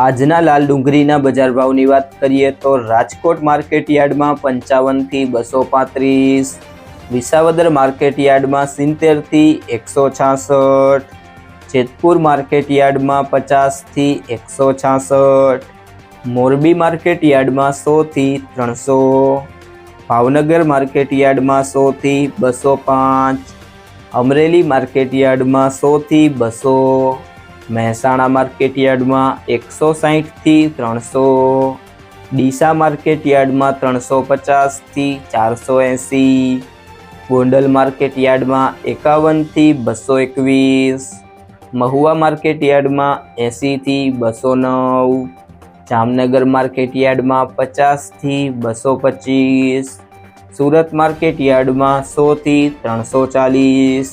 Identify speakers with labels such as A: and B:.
A: આજના લાલ ડુંગળીના બજાર ભાવની વાત કરીએ તો રાજકોટ માર્કેટ યાર્ડમાં પંચાવનથી બસો પાંત્રીસ, વિસાવદર માર્કેટ યાર્ડમાં સિત્તેરથી એકસો છાસઠ, જેતપુર માર્કેટ યાર્ડમાં પચાસથી એકસો છાસઠ, મોરબી માર્કેટ યાર્ડમાં સોથી ત્રણસો, ભાવનગર માર્કેટ યાર્ડમાં સોથી બસો પાંચ, અમરેલી માર્કેટ યાર્ડમાં સોથી બસો મહેસાણા માર્કેટ યાર્ડમાં એકસો સાહીઠથી ત્રણસો, ડીસા માર્કેટ યાર્ડમાં ત્રણસો પચાસથી ચારસો એંસી, ગોંડલ માર્કેટ યાર્ડમાં એકાવનથી બસો એકવીસ, મહુવા માર્કેટ યાર્ડમાં એંસીથી બસો નવ, જામનગર માર્કેટ યાર્ડમાં પચાસથી બસો પચીસ, સુરત માર્કેટ યાર્ડમાં સોથી ત્રણસો ચાલીસ